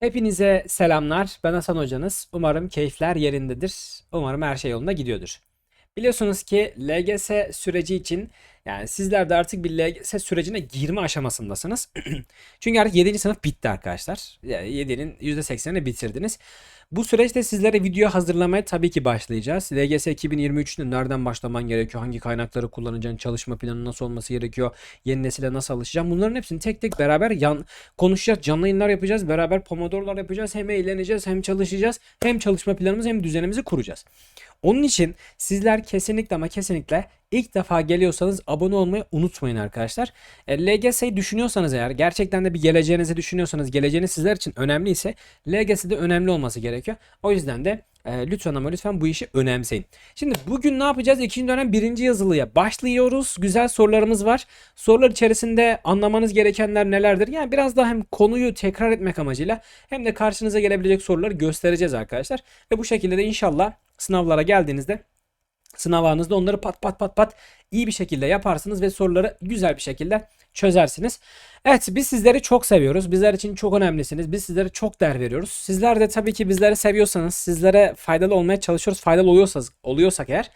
Hepinize selamlar. Ben Hasan Hocanız. Umarım keyifler yerindedir. Umarım her şey yolunda gidiyordur. Biliyorsunuz ki LGS süreci için yani sizler de artık bir LGS sürecine girme aşamasındasınız. Çünkü artık 7. sınıf bitti arkadaşlar. Yani 7'nin %80'ini bitirdiniz. Bu süreçte sizlere video hazırlamaya tabii ki başlayacağız. LGS 2023'te nereden başlaman gerekiyor? Hangi kaynakları kullanacaksın? Çalışma planı nasıl olması gerekiyor? Yeni nesile nasıl alışacaksın? Bunların hepsini tek tek beraber yan konuşacağız. Canlı yayınlar yapacağız. Beraber pomodorlar yapacağız. Hem eğleneceğiz hem çalışacağız. Hem çalışma planımızı hem düzenimizi kuracağız. Onun için sizler kesinlikle ama kesinlikle ilk defa geliyorsanız abone olmayı unutmayın arkadaşlar. E, LGS'yi düşünüyorsanız eğer gerçekten de bir geleceğinizi düşünüyorsanız geleceğiniz sizler için önemliyse LGS'de önemli olması gerekiyor. O yüzden de e, lütfen ama lütfen bu işi önemseyin. Şimdi bugün ne yapacağız? İkinci dönem birinci yazılıya başlıyoruz. Güzel sorularımız var. Sorular içerisinde anlamanız gerekenler nelerdir? Yani biraz daha hem konuyu tekrar etmek amacıyla hem de karşınıza gelebilecek soruları göstereceğiz arkadaşlar. Ve bu şekilde de inşallah sınavlara geldiğinizde sınav anınızda onları pat pat pat pat iyi bir şekilde yaparsınız ve soruları güzel bir şekilde çözersiniz. Evet biz sizleri çok seviyoruz. Bizler için çok önemlisiniz. Biz sizlere çok değer veriyoruz. Sizler de tabii ki bizleri seviyorsanız, sizlere faydalı olmaya çalışıyoruz. Faydalı oluyorsak, oluyorsak eğer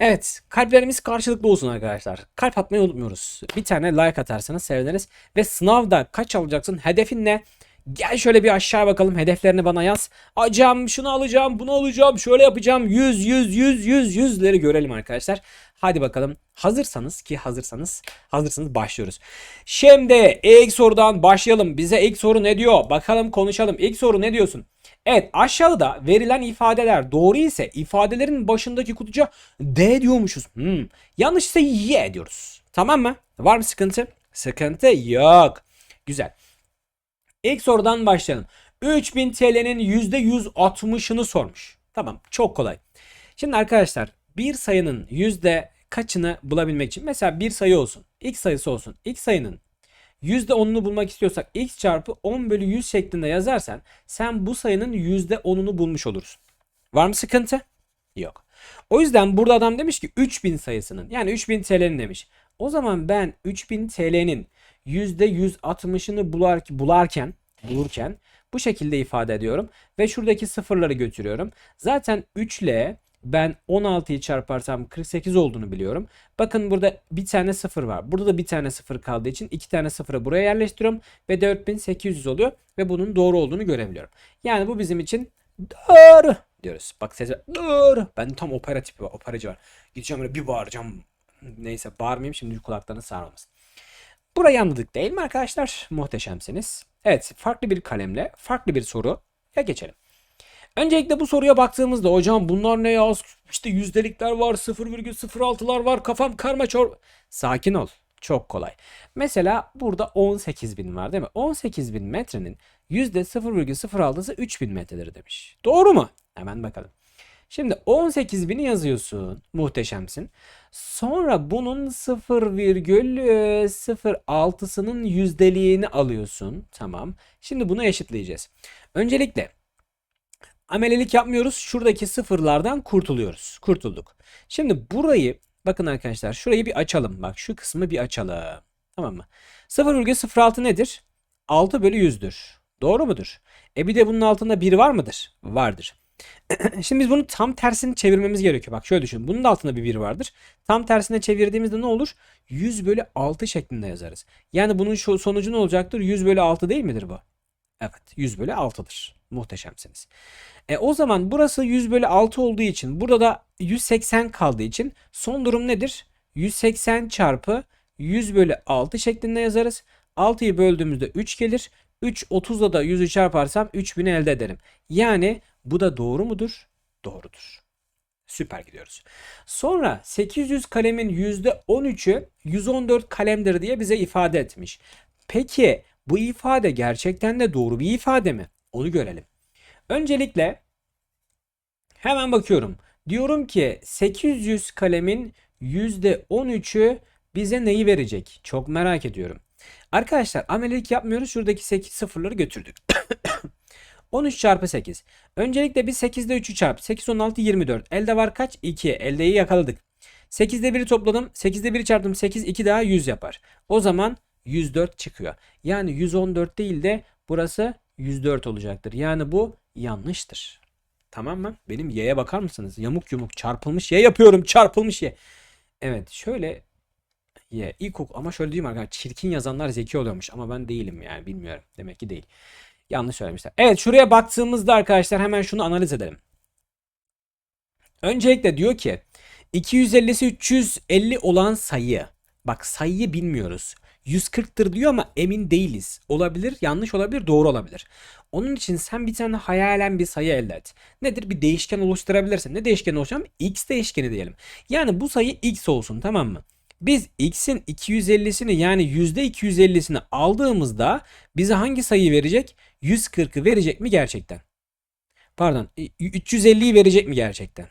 Evet, kalplerimiz karşılıklı olsun arkadaşlar. Kalp atmayı unutmuyoruz. Bir tane like atarsanız seviniriz. Ve sınavda kaç alacaksın? Hedefin ne? Gel şöyle bir aşağı bakalım. Hedeflerini bana yaz. Acam şunu alacağım, bunu alacağım, şöyle yapacağım. 100, 100, 100, 100, 100'leri görelim arkadaşlar. Hadi bakalım. Hazırsanız ki hazırsanız, hazırsanız başlıyoruz. Şimdi ilk sorudan başlayalım. Bize ilk soru ne diyor? Bakalım konuşalım. İlk soru ne diyorsun? Evet aşağıda verilen ifadeler doğru ise ifadelerin başındaki kutucuğa D diyormuşuz. Hmm. Yanlış ise Y diyoruz. Tamam mı? Var mı sıkıntı? Sıkıntı yok. Güzel. İlk sorudan başlayalım. 3000 TL'nin %160'ını sormuş. Tamam çok kolay. Şimdi arkadaşlar bir sayının yüzde kaçını bulabilmek için mesela bir sayı olsun. X sayısı olsun. X sayının %10'unu bulmak istiyorsak x çarpı 10 bölü 100 şeklinde yazarsan sen bu sayının %10'unu bulmuş olursun. Var mı sıkıntı? Yok. O yüzden burada adam demiş ki 3000 sayısının yani 3000 TL'nin demiş. O zaman ben 3000 TL'nin %160'ını bular, bularken bulurken bu şekilde ifade ediyorum ve şuradaki sıfırları götürüyorum. Zaten 3 ile ben 16'yı çarparsam 48 olduğunu biliyorum. Bakın burada bir tane sıfır var. Burada da bir tane sıfır kaldığı için iki tane sıfırı buraya yerleştiriyorum ve 4800 oluyor ve bunun doğru olduğunu görebiliyorum. Yani bu bizim için doğru diyoruz. Bak ses doğru. Ben tam opera tipi var, operacı var. Gideceğim böyle bir bağıracağım. Neyse bağırmayayım şimdi kulaklarını sarmamasın. Burayı anladık değil mi arkadaşlar? Muhteşemsiniz. Evet farklı bir kalemle farklı bir soru ya geçelim. Öncelikle bu soruya baktığımızda hocam bunlar ne ya? İşte yüzdelikler var, 0,06'lar var, kafam karma çor... Sakin ol. Çok kolay. Mesela burada 18.000 var değil mi? 18.000 metrenin %0,06'sı 3000 metredir demiş. Doğru mu? Hemen bakalım. Şimdi 18.000'i yazıyorsun. Muhteşemsin. Sonra bunun 0,06'sının yüzdeliğini alıyorsun. Tamam. Şimdi bunu eşitleyeceğiz. Öncelikle amelelik yapmıyoruz. Şuradaki sıfırlardan kurtuluyoruz. Kurtulduk. Şimdi burayı bakın arkadaşlar şurayı bir açalım. Bak şu kısmı bir açalım. Tamam mı? 0,06 nedir? 6 bölü 100'dür. Doğru mudur? E bir de bunun altında 1 var mıdır? Vardır. Şimdi biz bunu tam tersini çevirmemiz gerekiyor. Bak şöyle düşün. Bunun da altında bir 1 vardır. Tam tersine çevirdiğimizde ne olur? 100 bölü 6 şeklinde yazarız. Yani bunun şu sonucu ne olacaktır? 100 bölü 6 değil midir bu? Evet 100 bölü 6'dır. Muhteşemsiniz. E o zaman burası 100 bölü 6 olduğu için burada da 180 kaldığı için son durum nedir? 180 çarpı 100 bölü 6 şeklinde yazarız. 6'yı böldüğümüzde 3 gelir. 3 30'la da 100'ü çarparsam 3000'i elde ederim. Yani bu da doğru mudur? Doğrudur. Süper gidiyoruz. Sonra 800 kalemin %13'ü 114 kalemdir diye bize ifade etmiş. Peki bu ifade gerçekten de doğru bir ifade mi? Onu görelim. Öncelikle hemen bakıyorum. Diyorum ki 800 kalemin %13'ü bize neyi verecek? Çok merak ediyorum. Arkadaşlar amelelik yapmıyoruz. Şuradaki 8 sıfırları götürdük. 13 çarpı 8. Öncelikle bir 8'de 3'ü çarp. 8, 16, 24. Elde var kaç? 2. Eldeyi yakaladık. 8'de 1'i topladım. 8'de 1'i çarptım. 8, 2 daha 100 yapar. O zaman 104 çıkıyor. Yani 114 değil de burası 104 olacaktır. Yani bu yanlıştır. Tamam mı? Benim y'ye bakar mısınız? Yamuk yumuk çarpılmış y yapıyorum. Çarpılmış y. Evet şöyle y ilkokul ama şöyle diyeyim arkadaşlar çirkin yazanlar zeki oluyormuş ama ben değilim yani bilmiyorum. Demek ki değil. Yanlış söylemişler. Evet şuraya baktığımızda arkadaşlar hemen şunu analiz edelim. Öncelikle diyor ki 250'si 350 olan sayı. Bak sayıyı bilmiyoruz. 140'tır diyor ama emin değiliz. Olabilir, yanlış olabilir, doğru olabilir. Onun için sen bir tane hayalen bir sayı elde et. Nedir? Bir değişken oluşturabilirsin. Ne değişkeni oluşturalım? X değişkeni diyelim. Yani bu sayı X olsun tamam mı? Biz X'in 250'sini yani %250'sini aldığımızda bize hangi sayıyı verecek? 140'ı verecek mi gerçekten? Pardon, 350'yi verecek mi gerçekten?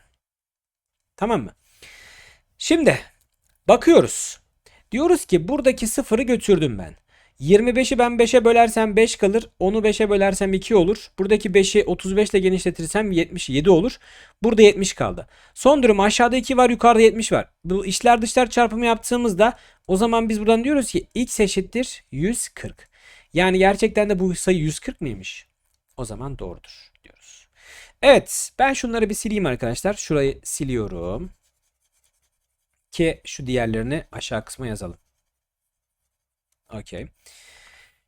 Tamam mı? Şimdi bakıyoruz. Diyoruz ki buradaki sıfırı götürdüm ben. 25'i ben 5'e bölersem 5 kalır. 10'u 5'e bölersem 2 olur. Buradaki 5'i 35 ile genişletirsem 77 olur. Burada 70 kaldı. Son durum aşağıda 2 var yukarıda 70 var. Bu içler dışlar çarpımı yaptığımızda o zaman biz buradan diyoruz ki x eşittir 140. Yani gerçekten de bu sayı 140 mıymış? O zaman doğrudur diyoruz. Evet ben şunları bir sileyim arkadaşlar. Şurayı siliyorum. Ki şu diğerlerini aşağı kısma yazalım. Okey.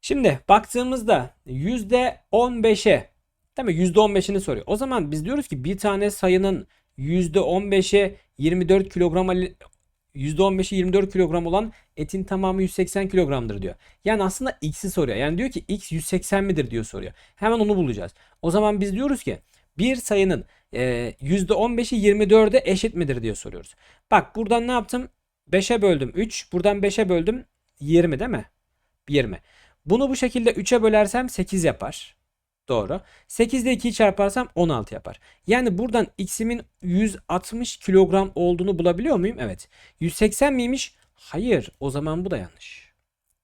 Şimdi baktığımızda %15'e değil mi? %15'ini soruyor. O zaman biz diyoruz ki bir tane sayının %15'e 24 kilogram %15'i 24 kilogram olan etin tamamı 180 kilogramdır diyor. Yani aslında x'i soruyor. Yani diyor ki x 180 midir diyor soruyor. Hemen onu bulacağız. O zaman biz diyoruz ki bir sayının e, %15'i 24'e eşit midir diye soruyoruz. Bak buradan ne yaptım? 5'e böldüm 3. Buradan 5'e böldüm 20 değil mi? 20. Bunu bu şekilde 3'e bölersem 8 yapar. Doğru. 8 ile 2'yi çarparsam 16 yapar. Yani buradan x'imin 160 kilogram olduğunu bulabiliyor muyum? Evet. 180 miymiş? Hayır. O zaman bu da yanlış.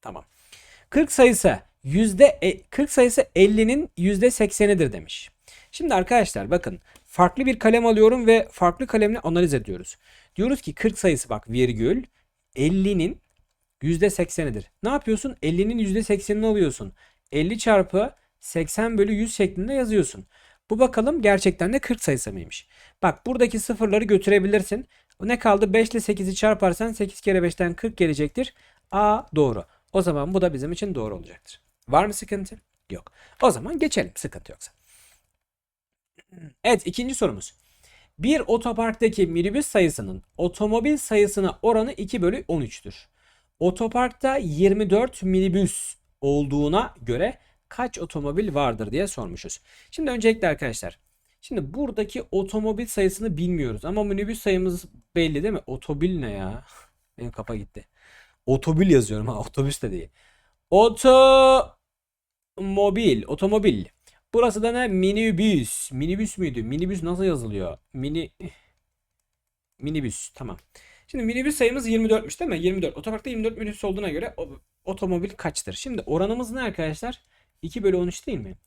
Tamam. 40 sayısı yüzde 40 sayısı 50'nin %80'idir demiş. Şimdi arkadaşlar bakın farklı bir kalem alıyorum ve farklı kalemle analiz ediyoruz. Diyoruz ki 40 sayısı bak virgül 50'nin %80'idir. Ne yapıyorsun? 50'nin %80'ini alıyorsun. 50 çarpı 80 bölü 100 şeklinde yazıyorsun. Bu bakalım gerçekten de 40 sayısı mıymış? Bak buradaki sıfırları götürebilirsin. Ne kaldı? 5 ile 8'i çarparsan 8 kere 5'ten 40 gelecektir. A doğru. O zaman bu da bizim için doğru olacaktır. Var mı sıkıntı? Yok. O zaman geçelim sıkıntı yoksa. Evet ikinci sorumuz. Bir otoparktaki minibüs sayısının otomobil sayısına oranı 2 bölü 13'tür. Otoparkta 24 minibüs olduğuna göre kaç otomobil vardır diye sormuşuz. Şimdi öncelikle arkadaşlar. Şimdi buradaki otomobil sayısını bilmiyoruz ama minibüs sayımız belli değil mi? Otobil ne ya? Benim kafa gitti. Otobil yazıyorum ha otobüs de değil. Otomobil, otomobil. Burası da ne? Minibüs. Minibüs müydü? Minibüs nasıl yazılıyor? Mini minibüs. Tamam. Şimdi minibüs sayımız 24'müş değil mi? 24. Otoparkta 24 minibüs olduğuna göre otomobil kaçtır? Şimdi oranımız ne arkadaşlar? 2 bölü 13 değil mi?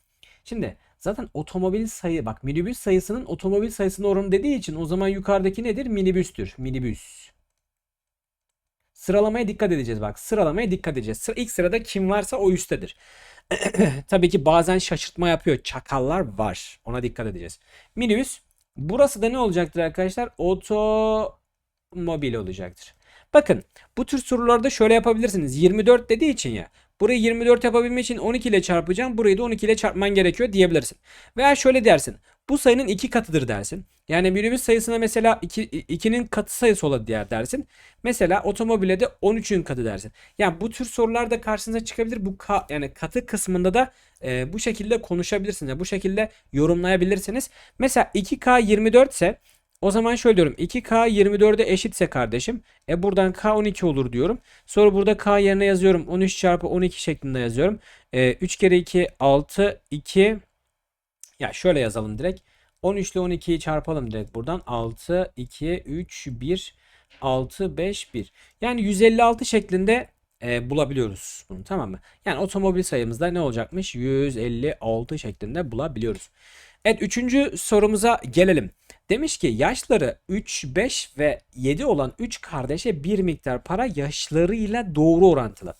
Şimdi zaten otomobil sayı bak minibüs sayısının otomobil sayısına oranı dediği için o zaman yukarıdaki nedir? Minibüstür. Minibüs. Sıralamaya dikkat edeceğiz bak. Sıralamaya dikkat edeceğiz. Sıra, ilk sırada kim varsa o üsttedir. Tabii ki bazen şaşırtma yapıyor. Çakallar var. Ona dikkat edeceğiz. Minibüs. Burası da ne olacaktır arkadaşlar? Otomobil olacaktır. Bakın bu tür sorularda şöyle yapabilirsiniz. 24 dediği için ya. Burayı 24 yapabilmek için 12 ile çarpacağım. Burayı da 12 ile çarpman gerekiyor diyebilirsin. Veya şöyle dersin. Bu sayının iki katıdır dersin. Yani minibüs sayısına mesela 2, 2'nin katı sayısı ola diğer dersin. Mesela otomobile de 13'ün katı dersin. Yani bu tür sorular da karşınıza çıkabilir. Bu ka, yani katı kısmında da e, bu şekilde konuşabilirsiniz. Yani bu şekilde yorumlayabilirsiniz. Mesela 2K 24 ise o zaman şöyle diyorum. 2K 24'e eşitse kardeşim. E buradan K 12 olur diyorum. Sonra burada K yerine yazıyorum. 13 çarpı 12 şeklinde yazıyorum. E, 3 kere 2 6 2 ya şöyle yazalım direkt. 13 ile 12'yi çarpalım direkt buradan. 6 2 3 1 6 5 1. Yani 156 şeklinde e, bulabiliyoruz bunu tamam mı? Yani otomobil sayımızda ne olacakmış? 156 şeklinde bulabiliyoruz. Evet üçüncü sorumuza gelelim. Demiş ki yaşları 3, 5 ve 7 olan 3 kardeşe bir miktar para yaşlarıyla doğru orantılı.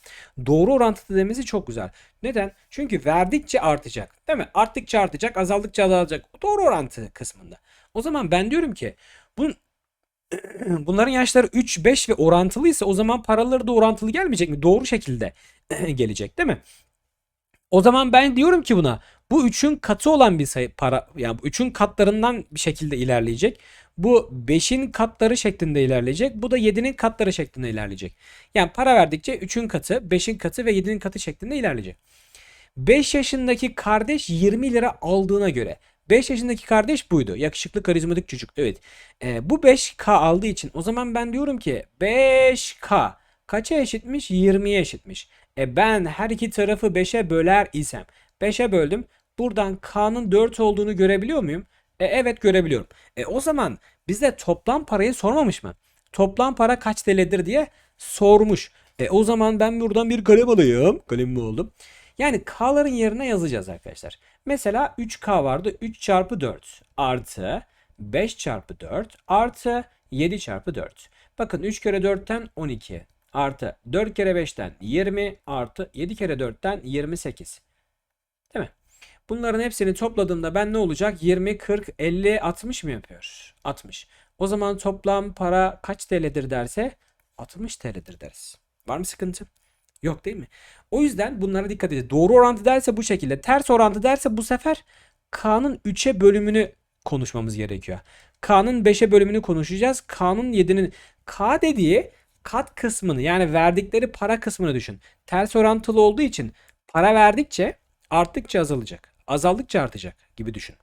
Doğru orantılı demesi çok güzel. Neden? Çünkü verdikçe artacak. Değil mi? Arttıkça artacak, azaldıkça azalacak. Doğru orantı kısmında. O zaman ben diyorum ki bunun bunların yaşları 3, 5 ve orantılıysa o zaman paraları da orantılı gelmeyecek mi? Doğru şekilde gelecek değil mi? O zaman ben diyorum ki buna bu 3'ün katı olan bir sayı para yani bu 3'ün katlarından bir şekilde ilerleyecek. Bu 5'in katları şeklinde ilerleyecek. Bu da 7'nin katları şeklinde ilerleyecek. Yani para verdikçe 3'ün katı, 5'in katı ve 7'nin katı şeklinde ilerleyecek. 5 yaşındaki kardeş 20 lira aldığına göre 5 yaşındaki kardeş buydu. Yakışıklı karizmatik çocuk. Evet. Ee, bu 5K aldığı için o zaman ben diyorum ki 5K kaça eşitmiş? 20'ye eşitmiş. E ben her iki tarafı 5'e böler isem 5'e böldüm. Buradan K'nın 4 olduğunu görebiliyor muyum? E, evet görebiliyorum. E, o zaman bize toplam parayı sormamış mı? Toplam para kaç TL'dir diye sormuş. E, o zaman ben buradan bir kalem alayım. Kalem mi oldum? Yani K'ların yerine yazacağız arkadaşlar. Mesela 3K vardı. 3 çarpı 4 artı 5 çarpı 4 artı 7 çarpı 4. Bakın 3 kere 4'ten 12 artı 4 kere 5'ten 20 artı 7 kere 4'ten 28. Değil mi? Bunların hepsini topladığımda ben ne olacak? 20, 40, 50, 60 mı yapıyor? 60. O zaman toplam para kaç TL'dir derse 60 TL'dir deriz. Var mı sıkıntı? Yok değil mi? O yüzden bunlara dikkat edin. Doğru orantı derse bu şekilde. Ters orantı derse bu sefer K'nın 3'e bölümünü konuşmamız gerekiyor. K'nın 5'e bölümünü konuşacağız. K'nın 7'nin K dediği kat kısmını yani verdikleri para kısmını düşün. Ters orantılı olduğu için para verdikçe arttıkça azalacak. Azaldıkça artacak gibi düşün.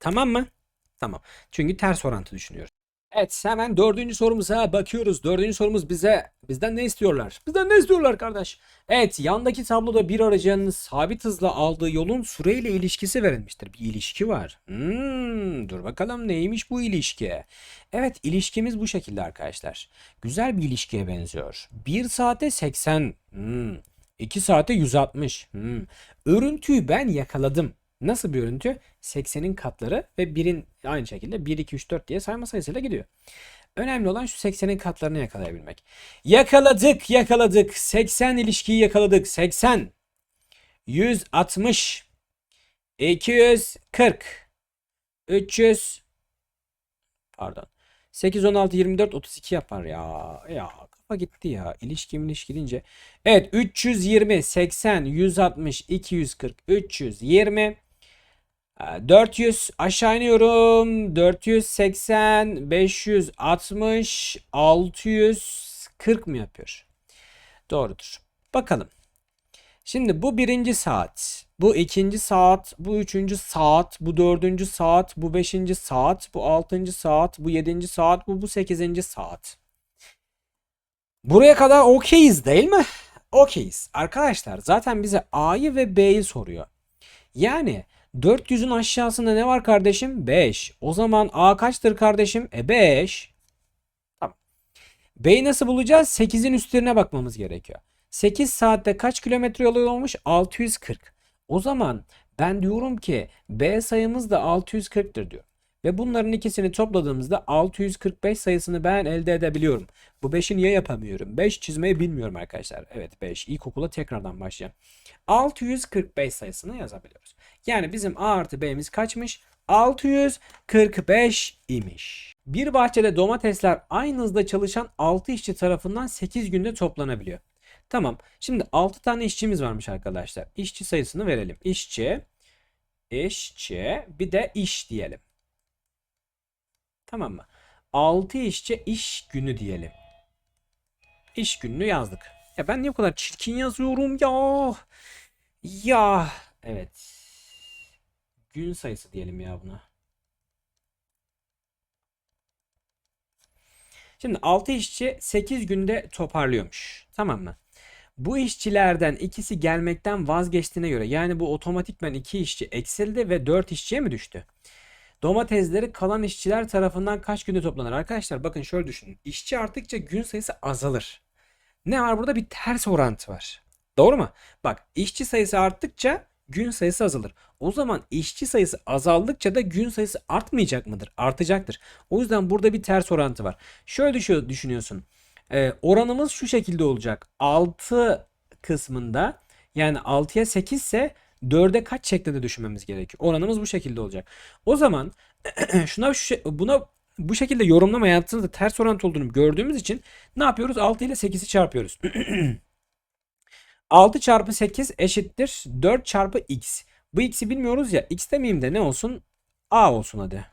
Tamam mı? Tamam. Çünkü ters orantı düşünüyoruz. Evet hemen dördüncü sorumuza bakıyoruz. Dördüncü sorumuz bize bizden ne istiyorlar? Bizden ne istiyorlar kardeş? Evet yandaki tabloda bir aracın sabit hızla aldığı yolun süreyle ilişkisi verilmiştir. Bir ilişki var. Hmm, dur bakalım neymiş bu ilişki? Evet ilişkimiz bu şekilde arkadaşlar. Güzel bir ilişkiye benziyor. 1 saate 80. Hmm. 2 saate 160. Hmm. Örüntüyü ben yakaladım. Nasıl bir örüntü? 80'in katları ve 1'in aynı şekilde 1, 2, 3, 4 diye sayma sayısıyla gidiyor. Önemli olan şu 80'in katlarını yakalayabilmek. Yakaladık, yakaladık. 80 ilişkiyi yakaladık. 80, 160, 240, 300, pardon. 8, 16, 24, 32 yapar ya. Ya kafa gitti ya. İlişki ilişki deyince. Evet 320, 80, 160, 240, 320, 400 aşağı iniyorum. 480, 560, 640 mı yapıyor? Doğrudur. Bakalım. Şimdi bu birinci saat, bu ikinci saat, bu üçüncü saat, bu dördüncü saat, bu beşinci saat, bu altıncı saat, bu yedinci saat, bu bu sekizinci saat. Buraya kadar okeyiz değil mi? Okeyiz. Arkadaşlar zaten bize A'yı ve B'yi soruyor. Yani 400'ün aşağısında ne var kardeşim? 5. O zaman A kaçtır kardeşim? E 5. Tamam. B'yi nasıl bulacağız? 8'in üstlerine bakmamız gerekiyor. 8 saatte kaç kilometre yol olmuş? 640. O zaman ben diyorum ki B sayımız da 640'tır diyor. Ve bunların ikisini topladığımızda 645 sayısını ben elde edebiliyorum. Bu 5'i niye yapamıyorum? 5 çizmeyi bilmiyorum arkadaşlar. Evet 5. İlkokula tekrardan başlayalım. 645 sayısını yazabiliyoruz. Yani bizim A artı B'miz kaçmış? 645 imiş. Bir bahçede domatesler aynı hızda çalışan 6 işçi tarafından 8 günde toplanabiliyor. Tamam. Şimdi 6 tane işçimiz varmış arkadaşlar. İşçi sayısını verelim. İşçi, işçi, bir de iş diyelim. Tamam mı? 6 işçi iş günü diyelim. İş gününü yazdık. Ya ben niye bu kadar çirkin yazıyorum ya? Ya evet. Gün sayısı diyelim ya buna. Şimdi 6 işçi 8 günde toparlıyormuş. Tamam mı? Bu işçilerden ikisi gelmekten vazgeçtiğine göre yani bu otomatikmen 2 işçi eksildi ve 4 işçiye mi düştü? Domatesleri kalan işçiler tarafından kaç günde toplanır? Arkadaşlar bakın şöyle düşünün. İşçi arttıkça gün sayısı azalır. Ne var burada? Bir ters orantı var. Doğru mu? Bak işçi sayısı arttıkça gün sayısı azalır. O zaman işçi sayısı azaldıkça da gün sayısı artmayacak mıdır? Artacaktır. O yüzden burada bir ters orantı var. Şöyle düşün- düşünüyorsun. Ee, oranımız şu şekilde olacak. 6 kısmında yani 6'ya 8 ise 4'e kaç şeklinde düşünmemiz gerekiyor. Oranımız bu şekilde olacak. O zaman şuna şu buna bu şekilde yorumlama yaptığımızda ters orantı olduğunu gördüğümüz için ne yapıyoruz? 6 ile 8'i çarpıyoruz. 6 çarpı 8 eşittir 4 çarpı x. Bu x'i bilmiyoruz ya. x demeyeyim de ne olsun? a olsun hadi.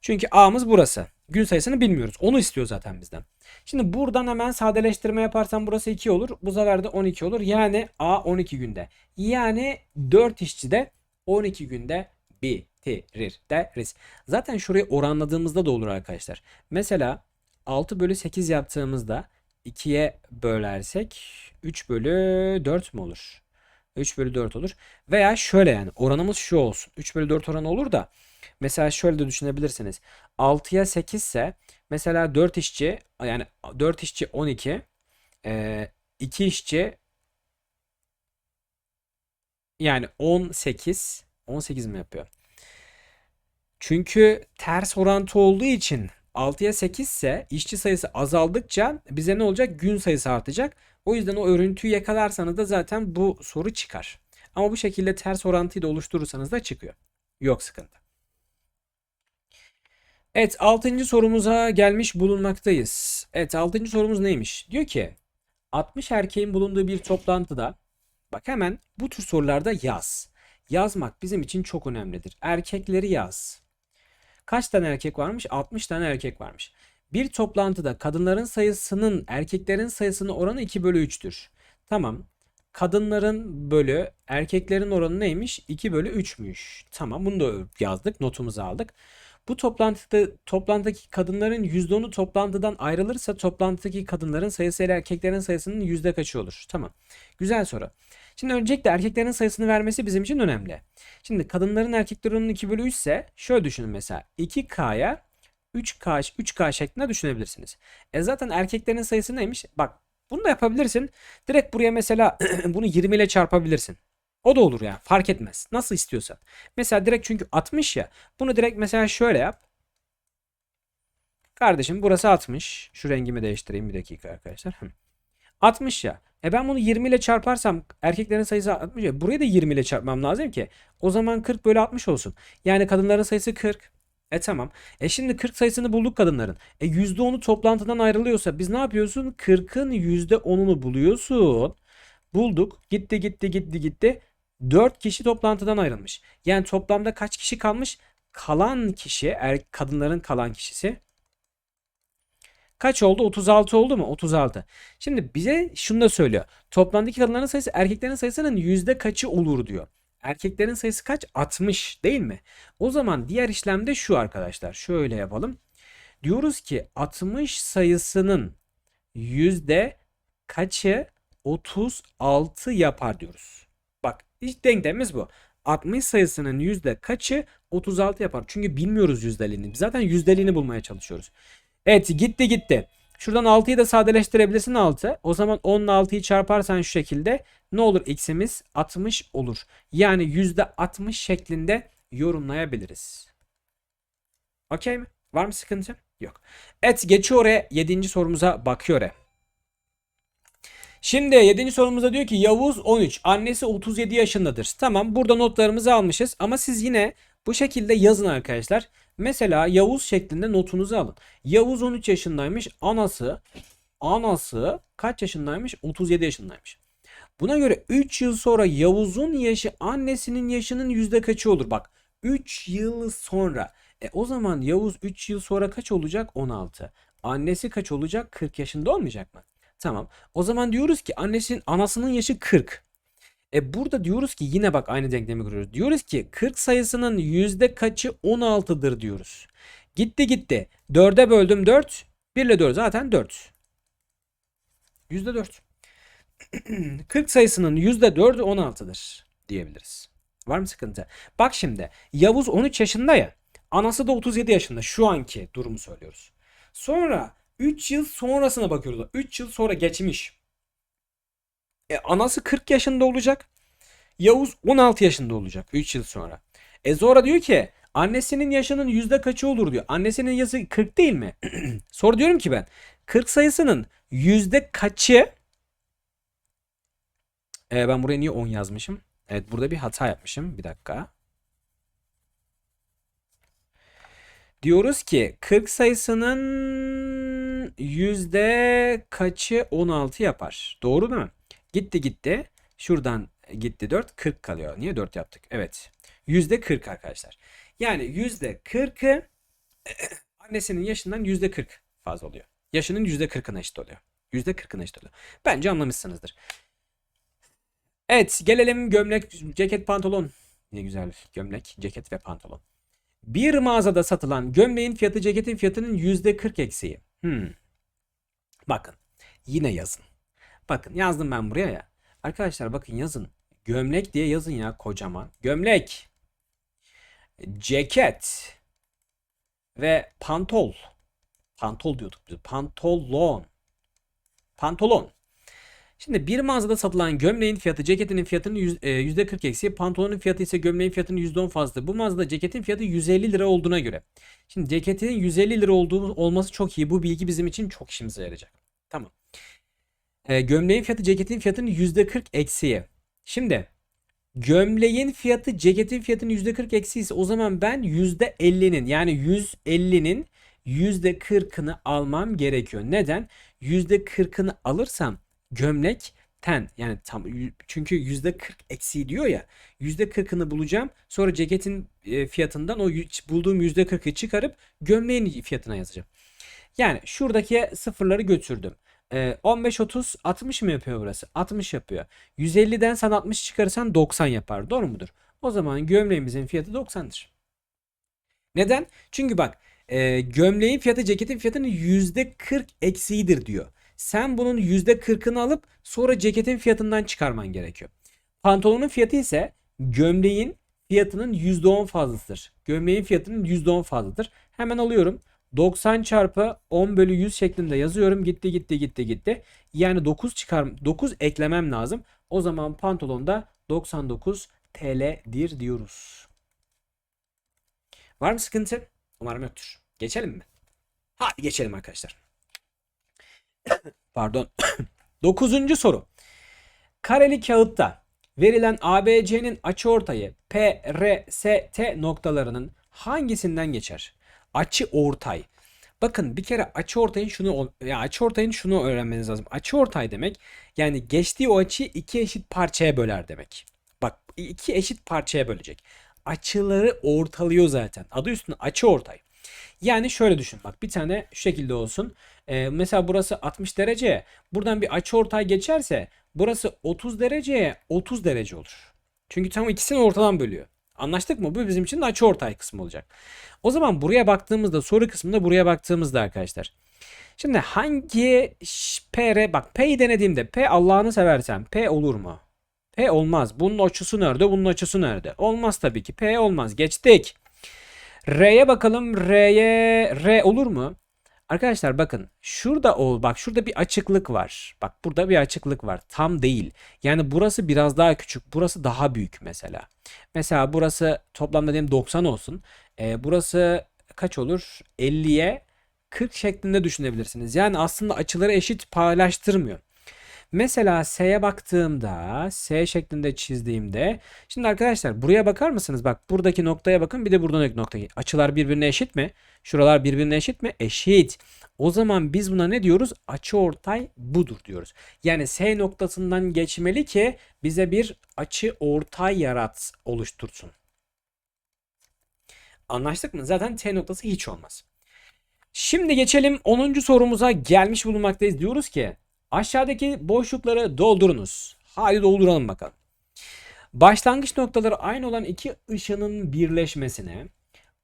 Çünkü a'mız burası. Gün sayısını bilmiyoruz. Onu istiyor zaten bizden. Şimdi buradan hemen sadeleştirme yaparsam burası 2 olur. Bu sefer de 12 olur. Yani a 12 günde. Yani 4 işçi de 12 günde bitirir deriz. Zaten şurayı oranladığımızda da olur arkadaşlar. Mesela 6 bölü 8 yaptığımızda 2'ye bölersek 3 bölü 4 mü olur? 3 bölü 4 olur. Veya şöyle yani oranımız şu olsun. 3 bölü 4 oranı olur da mesela şöyle de düşünebilirsiniz. 6'ya 8 ise mesela 4 işçi yani 4 işçi 12 eee 2 işçi yani 18 18 mi yapıyor? Çünkü ters orantı olduğu için 6'ya 8 ise işçi sayısı azaldıkça bize ne olacak? Gün sayısı artacak. O yüzden o örüntüyü yakalarsanız da zaten bu soru çıkar. Ama bu şekilde ters orantıyı da oluşturursanız da çıkıyor. Yok sıkıntı. Evet 6. sorumuza gelmiş bulunmaktayız. Evet 6. sorumuz neymiş? Diyor ki 60 erkeğin bulunduğu bir toplantıda bak hemen bu tür sorularda yaz. Yazmak bizim için çok önemlidir. Erkekleri yaz. Kaç tane erkek varmış? 60 tane erkek varmış. Bir toplantıda kadınların sayısının erkeklerin sayısının oranı 2 bölü 3'tür. Tamam. Kadınların bölü erkeklerin oranı neymiş? 2 bölü 3'müş. Tamam bunu da yazdık. Notumuzu aldık. Bu toplantıda toplantıdaki kadınların %10'u toplantıdan ayrılırsa toplantıdaki kadınların sayısı ile erkeklerin sayısının yüzde kaçı olur? Tamam. Güzel soru. Şimdi öncelikle erkeklerin sayısını vermesi bizim için önemli. Şimdi kadınların erkeklerin oranı 2 bölü 3 ise şöyle düşünün mesela 2K'ya 3K, 3K şeklinde düşünebilirsiniz. E zaten erkeklerin sayısı neymiş? Bak bunu da yapabilirsin. Direkt buraya mesela bunu 20 ile çarpabilirsin. O da olur ya fark etmez. Nasıl istiyorsan. Mesela direkt çünkü 60 ya. Bunu direkt mesela şöyle yap. Kardeşim burası 60. Şu rengimi değiştireyim bir dakika arkadaşlar. Hı. 60 ya. E ben bunu 20 ile çarparsam erkeklerin sayısı 60 ya. Burayı da 20 ile çarpmam lazım ki. O zaman 40 bölü 60 olsun. Yani kadınların sayısı 40. E tamam. E şimdi 40 sayısını bulduk kadınların. E %10'u toplantıdan ayrılıyorsa biz ne yapıyorsun? 40'ın %10'unu buluyorsun. Bulduk. Gitti gitti gitti gitti. 4 kişi toplantıdan ayrılmış. Yani toplamda kaç kişi kalmış? Kalan kişi, er, kadınların kalan kişisi Kaç oldu? 36 oldu mu? 36. Şimdi bize şunu da söylüyor. Toplamdaki kadınların sayısı erkeklerin sayısının yüzde kaçı olur diyor. Erkeklerin sayısı kaç? 60 değil mi? O zaman diğer işlemde şu arkadaşlar. Şöyle yapalım. Diyoruz ki 60 sayısının yüzde kaçı 36 yapar diyoruz. Bak ilk denklemimiz bu. 60 sayısının yüzde kaçı 36 yapar? Çünkü bilmiyoruz yüzdeliğini. Biz zaten yüzdeliğini bulmaya çalışıyoruz. Evet gitti gitti. Şuradan 6'yı da sadeleştirebilirsin 6. O zaman 10 ile 6'yı çarparsan şu şekilde ne olur x'imiz 60 olur. Yani %60 şeklinde yorumlayabiliriz. Okey mi? Var mı sıkıntı? Yok. Evet geçiyor oraya 7. sorumuza bakıyor. oraya. Şimdi 7. sorumuzda diyor ki Yavuz 13, annesi 37 yaşındadır. Tamam burada notlarımızı almışız ama siz yine bu şekilde yazın arkadaşlar. Mesela Yavuz şeklinde notunuzu alın. Yavuz 13 yaşındaymış. Anası anası kaç yaşındaymış? 37 yaşındaymış. Buna göre 3 yıl sonra Yavuz'un yaşı annesinin yaşının yüzde kaçı olur? Bak 3 yıl sonra. E o zaman Yavuz 3 yıl sonra kaç olacak? 16. Annesi kaç olacak? 40 yaşında olmayacak mı? Tamam. O zaman diyoruz ki annesinin anasının yaşı 40. E burada diyoruz ki yine bak aynı denklemi kuruyoruz. Diyoruz ki 40 sayısının yüzde kaçı 16'dır diyoruz. Gitti gitti. 4'e böldüm 4. 1 ile 4 zaten 4. Yüzde 4. 40 sayısının yüzde 4'ü 16'dır diyebiliriz. Var mı sıkıntı? Bak şimdi Yavuz 13 yaşında ya. Anası da 37 yaşında. Şu anki durumu söylüyoruz. Sonra 3 yıl sonrasına bakıyoruz. 3 yıl sonra geçmiş. E, anası 40 yaşında olacak. Yavuz 16 yaşında olacak 3 yıl sonra. E Zora diyor ki annesinin yaşının yüzde kaçı olur diyor. Annesinin yaşı 40 değil mi? Sonra diyorum ki ben 40 sayısının yüzde kaçı e, ben buraya niye 10 yazmışım? Evet burada bir hata yapmışım. Bir dakika. Diyoruz ki 40 sayısının yüzde kaçı 16 yapar? Doğru değil mi? Gitti gitti. Şuradan gitti 4. 40 kalıyor. Niye 4 yaptık? Evet. Yüzde 40 arkadaşlar. Yani yüzde 40'ı annesinin yaşından yüzde 40 fazla oluyor. Yaşının yüzde 40'ına eşit oluyor. Yüzde 40'ına eşit oluyor. Bence anlamışsınızdır. Evet gelelim gömlek, ceket, pantolon. Ne güzel gömlek, ceket ve pantolon. Bir mağazada satılan gömleğin fiyatı ceketin fiyatının yüzde 40 eksiği. Hmm. Bakın yine yazın. Bakın yazdım ben buraya ya. Arkadaşlar bakın yazın. Gömlek diye yazın ya kocaman. Gömlek. Ceket. Ve pantol. Pantol diyorduk biz. Pantolon. Pantolon. Şimdi bir mağazada satılan gömleğin fiyatı ceketinin fiyatının yüz- e, %40 eksiği, pantolonun fiyatı ise gömleğin fiyatının %10 fazla. Bu mağazada ceketin fiyatı 150 lira olduğuna göre. Şimdi ceketin 150 lira olduğu olması çok iyi. Bu bilgi bizim için çok işimize yarayacak. Tamam. E, gömleğin fiyatı ceketin fiyatının %40 eksiği. Şimdi gömleğin fiyatı ceketin fiyatının %40 eksiği ise o zaman ben %50'nin yani 150'nin %40'ını almam gerekiyor. Neden? %40'ını alırsam gömlek ten yani tam çünkü %40 eksiği diyor ya %40'ını bulacağım sonra ceketin e, fiyatından o bulduğum %40'ı çıkarıp gömleğin fiyatına yazacağım. Yani şuradaki sıfırları götürdüm. Ee, 15 30 60 mı yapıyor burası? 60 yapıyor. 150'den sen 60 çıkarırsan 90 yapar. Doğru mudur? O zaman gömleğimizin fiyatı 90'dır. Neden? Çünkü bak e, gömleğin fiyatı ceketin fiyatının %40 eksiğidir diyor. Sen bunun %40'ını alıp sonra ceketin fiyatından çıkarman gerekiyor. Pantolonun fiyatı ise gömleğin fiyatının %10 fazlasıdır. Gömleğin fiyatının %10 fazladır. Hemen alıyorum. 90 çarpı 10 bölü 100 şeklinde yazıyorum. Gitti gitti gitti gitti. Yani 9 çıkar 9 eklemem lazım. O zaman pantolonda 99 TL'dir diyoruz. Var mı sıkıntı? Umarım yoktur. Geçelim mi? Hadi geçelim arkadaşlar. Pardon. Dokuzuncu soru. Kareli kağıtta verilen ABC'nin açıortayı P, R, S, T noktalarının hangisinden geçer? Açıortay. Bakın bir kere açıortayın şunu ya açıortayın şunu öğrenmeniz lazım. Açıortay demek yani geçtiği o açıyı iki eşit parçaya böler demek. Bak iki eşit parçaya bölecek. Açıları ortalıyor zaten. Adı üstünde açıortay. Yani şöyle düşün bak bir tane şu şekilde olsun. Ee, mesela burası 60 derece. Buradan bir açıortay geçerse burası 30 dereceye 30 derece olur. Çünkü tam ikisini ortadan bölüyor. Anlaştık mı? Bu bizim için de açıortay kısmı olacak. O zaman buraya baktığımızda soru kısmında buraya baktığımızda arkadaşlar. Şimdi hangi PR bak P'yi denediğimde P Allah'ını seversen P olur mu? P olmaz. Bunun açısı nerede? Bunun açısı nerede? Olmaz tabii ki. P olmaz. Geçtik. R'ye bakalım. R'ye R olur mu? Arkadaşlar bakın şurada ol bak şurada bir açıklık var. Bak burada bir açıklık var. Tam değil. Yani burası biraz daha küçük. Burası daha büyük mesela. Mesela burası toplamda diyelim 90 olsun. Ee, burası kaç olur? 50'ye 40 şeklinde düşünebilirsiniz. Yani aslında açıları eşit paylaştırmıyor. Mesela S'ye baktığımda, S şeklinde çizdiğimde, şimdi arkadaşlar buraya bakar mısınız? Bak buradaki noktaya bakın bir de buradaki noktaya. Açılar birbirine eşit mi? Şuralar birbirine eşit mi? Eşit. O zaman biz buna ne diyoruz? Açıortay budur diyoruz. Yani S noktasından geçmeli ki bize bir açı ortay yarat oluştursun. Anlaştık mı? Zaten T noktası hiç olmaz. Şimdi geçelim 10. sorumuza gelmiş bulunmaktayız. Diyoruz ki aşağıdaki boşlukları doldurunuz. Hadi dolduralım bakalım. Başlangıç noktaları aynı olan iki ışının birleşmesine,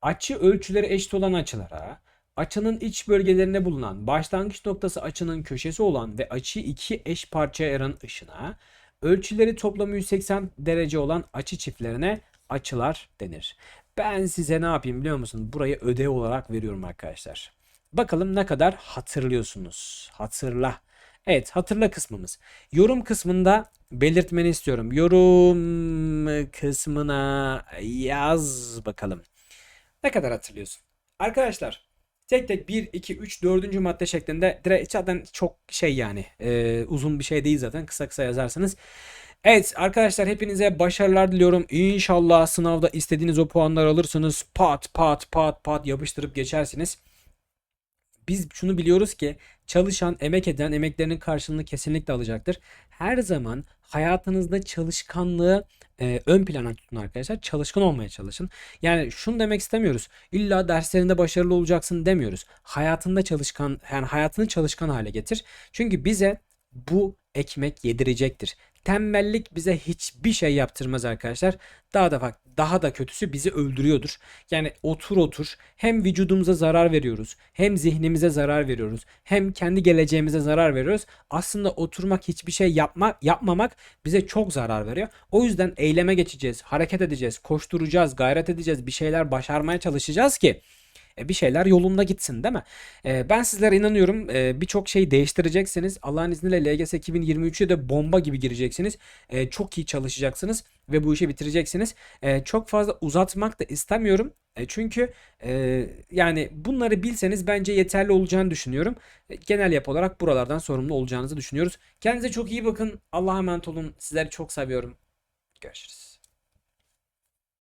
açı ölçüleri eşit olan açılara, açının iç bölgelerinde bulunan başlangıç noktası açının köşesi olan ve açıyı iki eş parçaya ayıran ışına, ölçüleri toplamı 180 derece olan açı çiftlerine açılar denir. Ben size ne yapayım biliyor musun? Burayı ödev olarak veriyorum arkadaşlar. Bakalım ne kadar hatırlıyorsunuz. Hatırla. Evet hatırla kısmımız. Yorum kısmında belirtmeni istiyorum. Yorum kısmına yaz bakalım. Ne kadar hatırlıyorsun? Arkadaşlar tek tek 1, 2, 3, 4. madde şeklinde direkt zaten çok şey yani e, uzun bir şey değil zaten kısa kısa yazarsanız. Evet arkadaşlar hepinize başarılar diliyorum. İnşallah sınavda istediğiniz o puanları alırsınız. Pat pat pat pat yapıştırıp geçersiniz. Biz şunu biliyoruz ki çalışan, emek eden emeklerinin karşılığını kesinlikle alacaktır. Her zaman hayatınızda çalışkanlığı e, ön plana tutun arkadaşlar. Çalışkan olmaya çalışın. Yani şunu demek istemiyoruz. İlla derslerinde başarılı olacaksın demiyoruz. Hayatında çalışkan, yani hayatını çalışkan hale getir. Çünkü bize bu ekmek yedirecektir. Tembellik bize hiçbir şey yaptırmaz arkadaşlar. Daha da bak daha da kötüsü bizi öldürüyordur. Yani otur otur hem vücudumuza zarar veriyoruz, hem zihnimize zarar veriyoruz, hem kendi geleceğimize zarar veriyoruz. Aslında oturmak hiçbir şey yapma yapmamak bize çok zarar veriyor. O yüzden eyleme geçeceğiz, hareket edeceğiz, koşturacağız, gayret edeceğiz, bir şeyler başarmaya çalışacağız ki bir şeyler yolunda gitsin değil mi? E, ben sizlere inanıyorum. E, Birçok şey değiştireceksiniz. Allah'ın izniyle LGS 2023'e de bomba gibi gireceksiniz. E, Çok iyi çalışacaksınız ve bu işi bitireceksiniz. E, Çok fazla uzatmak da istemiyorum. E, Çünkü e, yani bunları bilseniz bence yeterli olacağını düşünüyorum. E, Genel yapı olarak buralardan sorumlu olacağınızı düşünüyoruz. Kendinize çok iyi bakın. Allah'a emanet olun. Sizleri çok seviyorum. Görüşürüz.